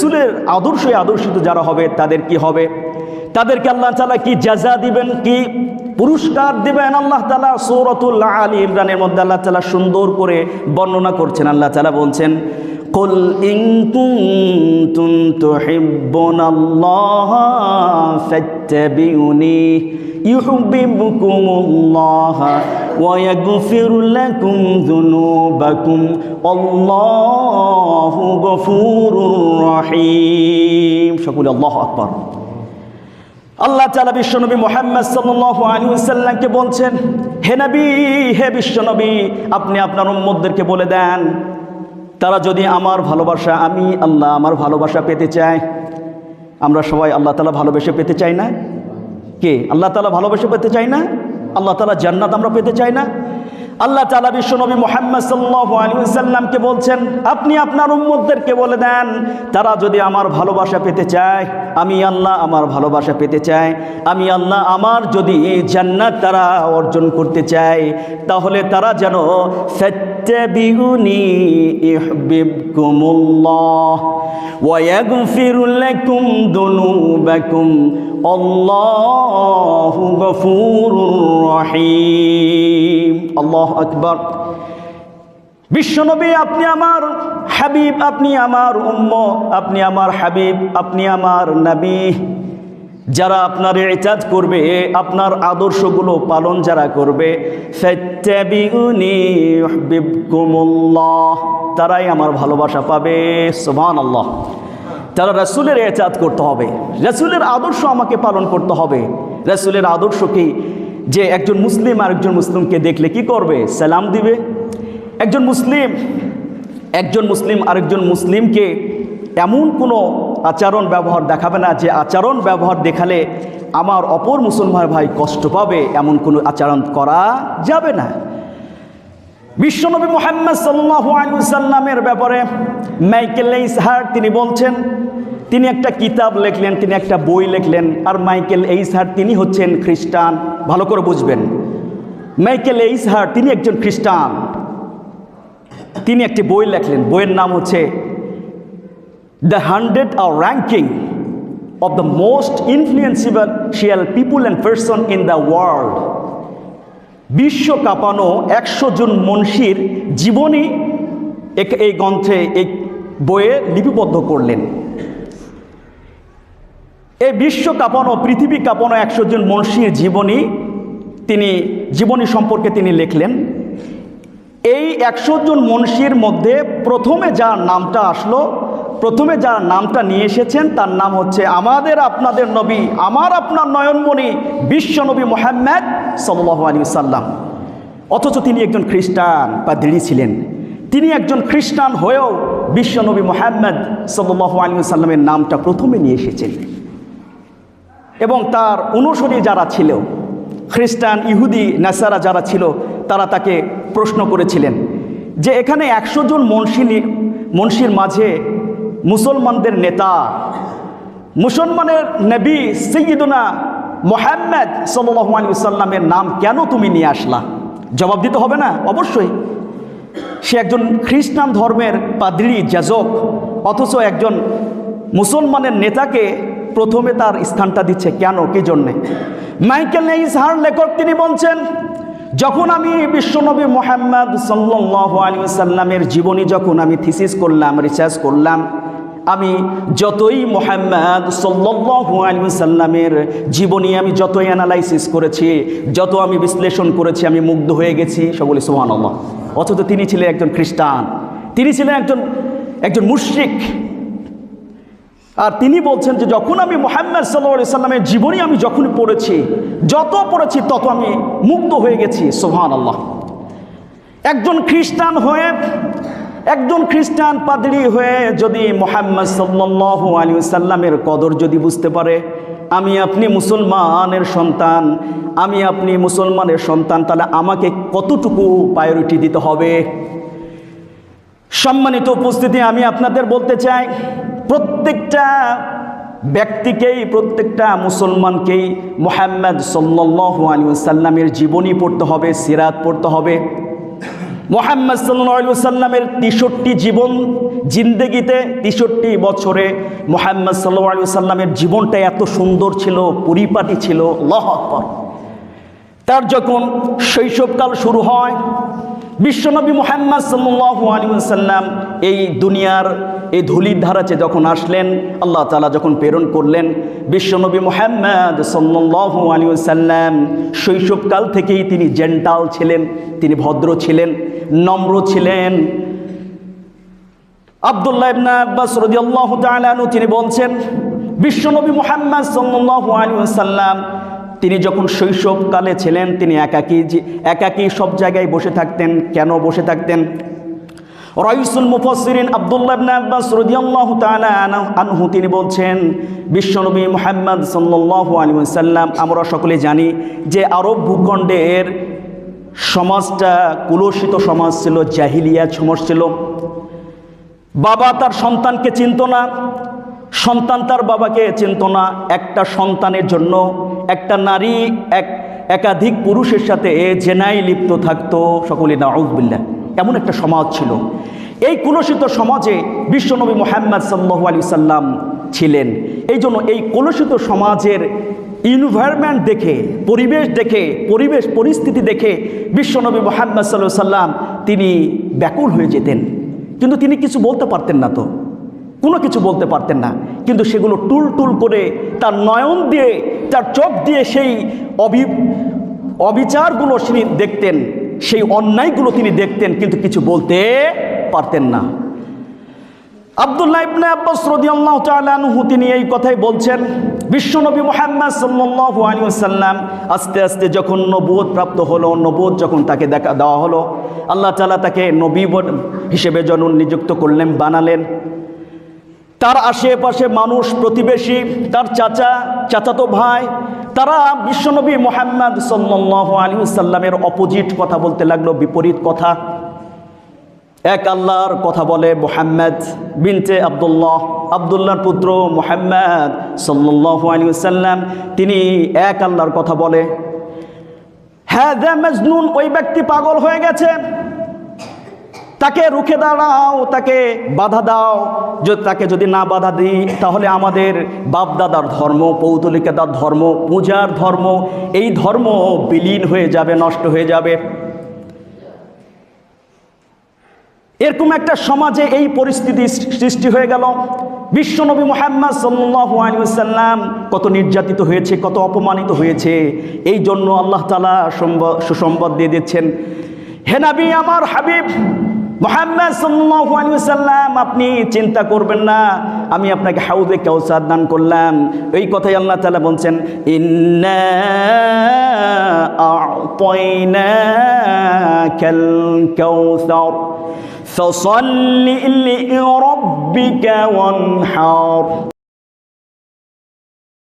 রসুলের আদর্শে আদর্শিত যারা হবে, তাদের কি হবে? তাদেরকে আল্লাহ তালা কি জাজা দিবেন, কি পুরস্কার দিবেন? আল্লাহ তালা সৌরতুল্লাহ আলী ইমরানের মধ্যে আল্লাহ তালা সুন্দর করে বর্ণনা করছেন। আল্লাহ তালা বলছেন قل إن كنتم تحبون الله فاتبعوني يحببكم الله ويغفر لكم ذنوبكم والله غفور رحيم সকলে আল্লাহ আকবার আল্লাহ তালা বিশ্বনবী মোহাম্মদ সাল্লাল্লাহু আলাইহি ওয়াসাল্লামকে বলছেন হে নবী হে বিশ্বনবী আপনি আপনার উম্মতদেরকে বলে দেন তারা যদি আমার ভালোবাসা, আমি আল্লাহ আমার ভালোবাসা পেতে চায় আমরা সবাই আল্লাহ তালা ভালোবেসে পেতে চাই না? কে? আল্লাহ তালা ভালোবেসে পেতে চাই না? আল্লাহ তালা জান্নাত আমরা পেতে চাই না? আল্লাহ তালা বিশ্বনবী মোহাম্মদ সাল্লাহ আলী সাল্লামকে বলছেন আপনি আপনার উম্মদদেরকে বলে দেন তারা যদি আমার ভালোবাসা পেতে চায় আমি আল্লাহ আমার ভালোবাসা পেতে চাই আমি আল্লাহ আমার যদি জান্নাত তারা অর্জন করতে চায় তাহলে তারা যেন فاتبعوني يحببكم الله ويغفر لكم ذنوبكم الله غفور رحيم الله আকবর। বিশ্বনবী, আপনি আমার হাবিব, আপনি আমার উম্ম, আপনি আমার হাবিব, আপনি আমার নবী। যারা আপনার এজাজ করবে, আপনার আদর্শগুলো পালন যারা করবে তারাই আমার ভালোবাসা পাবে সোহান আল্লাহ তারা রসুলের এজাজ করতে হবে, রসুলের আদর্শ আমাকে পালন করতে হবে, রসুলের আদর্শকেই যে একজন মুসলিম আরেকজন মুসলিমকে দেখলে কি করবে? সালাম দিবে। একজন মুসলিম একজন মুসলিম আরেকজন মুসলিমকে এমন কোনো আচরণ, ব্যবহার দেখাবে না যে আচরণ, ব্যবহার দেখালে আমার অপর মুসলমান ভাই কষ্ট পাবে, এমন কোনো আচরণ করা যাবে না। বিশ্বনবী মোহাম্মদ সাল্লাহ সাল্লামের ব্যাপারে মাইকেল ইসহার তিনি বলছেন তিনি একটা কিতাব লিখলেন, তিনি একটা বই লিখলেন, আর মাইকেল এইসহার তিনি হচ্ছেন খ্রিস্টান। ভালো করে বুঝবেন। মাইকেল এইসহার তিনি একজন খ্রিস্টান। তিনি একটি বই লেখলেন, বইয়ের নাম হচ্ছে the hundred R ranking of the most influential people and person in the world বিশ্ব কাঁপানো একশো জন মনীষীর জীবনী এই গ্রন্থে, এই বইয়ে লিপিবদ্ধ করলেন। এই বিশ্ব কাঁপানো পৃথিবী কাঁপানো একশো জন মনীষীর জীবনী তিনি, জীবনী সম্পর্কে তিনি লিখলেন, এই একশো জন মনীষীর মধ্যে প্রথমে যার নামটা আসলো, প্রথমে যার নামটা নিয়ে এসেছেন, তার নাম হচ্ছে আমাদের আপনাদের নবী, আমার আপনার নয়নমণি বিশ্বনবী মোহাম্মদ সাল্লাহ আলী সাল্লাম অথচ তিনি একজন খ্রিস্টান বা দৃঢ়ী ছিলেন। তিনি একজন খ্রিস্টান হয়েও বিশ্বনবী মোহাম্মদ সাল্লাহ আলী সাল্লামের নামটা প্রথমে নিয়ে এসেছেন। এবং তার অনুসরী যারা ছিল, খ্রিস্টান, ইহুদি, নাসারা যারা ছিল, তারা তাকে প্রশ্ন করেছিলেন যে এখানে একশো জন মনসি মনসির মাঝে মুসলমানদের নেতা, মুসলমানের নবী সৈয়দুনা মোহাম্মদ সাল্লাহ আলী সাল্লামের নাম কেন তুমি নিয়ে আসলা? জবাব দিতে হবে না? অবশ্যই। সে একজন খ্রিস্টান ধর্মের পাদ্রি, যাজক, অথচ একজন মুসলমানের নেতাকে প্রথমে তার স্থানটা দিচ্ছে। কেন? কি জন্যে? মাইকেল ইসহার লেখক তিনি বলছেন, যখন আমি বিশ্বনবী মোহাম্মদ সাল্লাহ আলী সাল্লামের জীবনী যখন আমি থিসিস করলাম, রিসার্চ করলাম, আমি যতই মোহাম্মদ সাল্লাহু আলী সাল্লামের জীবনী আমি যতই অ্যানালাইসিস করেছি, যত আমি বিশ্লেষণ করেছি, আমি মুগ্ধ হয়ে গেছি সকলে সোহান অথচ তিনি ছিলেন একজন খ্রিস্টান। তিনি ছিলেন একজন একজন মুশ্রিক। আর তিনি বলছেন যে যখন আমি মোহাম্মদ সাল্লা সাল্লামের জীবনী আমি যখন পড়েছি, যত পড়েছি তত আমি মুক্ত হয়ে গেছি সোহান আল্লাহ একজন খ্রিস্টান হয়ে, একজন খ্রিস্টান পাদরি হয়ে যদি মোহাম্মদ সাল্লাহ আলী সাল্লামের কদর যদি বুঝতে পারে, আমি আপনি মুসলমানের সন্তান, আমি আপনি মুসলমানের সন্তান, তাহলে আমাকে কতটুকু প্রায়োরিটি দিতে হবে? সম্মানিত উপস্থিতি, আমি আপনাদের বলতে চাই প্রত্যেকটা ব্যক্তিকেই, প্রত্যেকটা মুসলমানকেই মোহাম্মদ সাল্লাহ আলী সাল্লামের জীবনী পড়তে হবে, সিরাত পড়তে হবে। মোহাম্মদ সাল্লা সাল্লামের তেষট্টি জীবন জিন্দেগিতে, তেষট্টি বছরে মোহাম্মদ সাল্লা সাল্লামের জীবনটা এত সুন্দর ছিল, পরিপাটি ছিল, আল্লাহু তার যখন শৈশবকাল শুরু হয় বিশ্বনবী মোহাম্মদ সাল্লু আলী সাল্লাম এই দুনিয়ার এই ধুলির ধারাচে যখন আসলেন, আল্লাহ তালা যখন প্রেরণ করলেন, বিশ্বনবী মোহাম্মদ সাল্লু আলী সাল্লাম শৈশবকাল থেকেই তিনি জেন্টাল ছিলেন, তিনি ভদ্র ছিলেন, নম্র ছিলেন। আবদুল্লাহ ইবনা আব্বাস রাদিয়াল্লাহু তাআলা আনহু তিনি বলছেন, বিশ্বনবী মুহাম্মদ সাল্লাল্লাহু আলাইহি ওয়াসাল্লাম তিনি যখন শৈশবকালে ছিলেন, তিনি একাকী একাকী সব জায়গায় বসে থাকতেন। কেন বসে থাকতেন? রয়ুসুল মুফাসসিরিন আব্দুল্লাহ আব্বাস রাদিয়াল্লাহু তাআলা আনহু- আনহু, তিনি বলছেন, বিশ্বনবী মুহাম্মদ সাল্লাল্লাহু আলাইহি ওয়াসাল্লাম, আমরা সকলে জানি যে আরব ভূখণ্ডের সমাজটা কুলসিত সমাজ ছিল, জাহিলিয়া সমাজ ছিল। বাবা তার সন্তানকে চিনত না, সন্তান তার বাবাকে চিনত না। একটা সন্তানের জন্য একটা নারী এক একাধিক পুরুষের সাথে জেনাই লিপ্ত থাকতো, সকলে না আউজবিল্লা এমন একটা সমাজ ছিল। এই কুলসিত সমাজে বিশ্বনবী মোহাম্মদ সাল্লাহ আলী সাল্লাম ছিলেন। এই জন্য এই কলুষিত সমাজের ইনভায়রনমেন্ট দেখে, পরিবেশ দেখে, পরিবেশ পরিস্থিতি দেখে বিশ্বনবী মোহাম্মদ সাল্লাহ সাল্লাম তিনি ব্যাকুল হয়ে যেতেন। কিন্তু তিনি কিছু বলতে পারতেন না তো। কোনো কিছু বলতে পারতেন না। কিন্তু সেগুলো টুল টুল করে তার নয়ন দিয়ে, তার চোখ দিয়ে সেই অভি, অবিচারগুলো তিনি দেখতেন, সেই অন্যায়গুলো তিনি দেখতেন, কিন্তু কিছু বলতে পারতেন না। আব্দুল্লাহ ইবনে আব্বাস রাদিয়াল্লাহু তাআলা আনহু তিনি এই কথাই বলছেন বিশ্বনবী মুহাম্মদ সাল্লাল্লাহু আলাইহি ওয়াসাল্লাম আস্তে আস্তে যখন নবুয়ত প্রাপ্ত হলো নবুয়ত যখন তাকে দেখা, দেওয়া হলো, আল্লাহ তাআলা তাকে নবী হিসেবে জন নিযুক্ত করলেন, বানালেন। তার আশেপাশে মানুষ প্রতিবেশী, তার চাচা, চাচাতো ভাই, তারা বিশ্বনবী মোহাম্মদ সাল্লাল্লাহু আলাইহি সাল্লামের অপোজিট কথা বলতে লাগল, বিপরীত কথা। এক আল্লাহর কথা বলে মোহাম্মদ বিনতে আবদুল্লাহ, আবদুল্লাহর পুত্র মোহাম্মদ সাল্লাল্লাহু আলাইহি সাল্লাম তিনি এক আল্লাহর কথা বলে হ্যাঁ মজনুন, ওই ব্যক্তি পাগল হয়ে গেছে। তাকে রুখে দাঁড়াও, তাকে বাধা দাও। যদি তাকে যদি না বাধা দিই, তাহলে আমাদের বাপদাদার ধর্ম, পৌতলিকাদার ধর্ম, পূজার ধর্ম, এই ধর্ম বিলীন হয়ে যাবে, নষ্ট হয়ে যাবে। এরকম একটা সমাজে এই পরিস্থিতি সৃষ্টি হয়ে গেল। বিশ্বনবী মোহাম্মদ সাল্লাহ আলিয়াল্লাম কত নির্যাতিত হয়েছে, কত অপমানিত হয়েছে। এই জন্য আল্লাহ তালা সম্ব- সুসংবাদ দিয়ে দিচ্ছেন হেনাবি আমার হাবিব মোহাম্মদ সাল্লাহ আলিয়াল্লাম আপনি চিন্তা করবেন না আমি আপনাকে হাউদে কাউসার দান করলাম এই কথাই আল্লাহ তালা বলছেন ইন্না أعطيناك الكوثر فصل لربك وانحر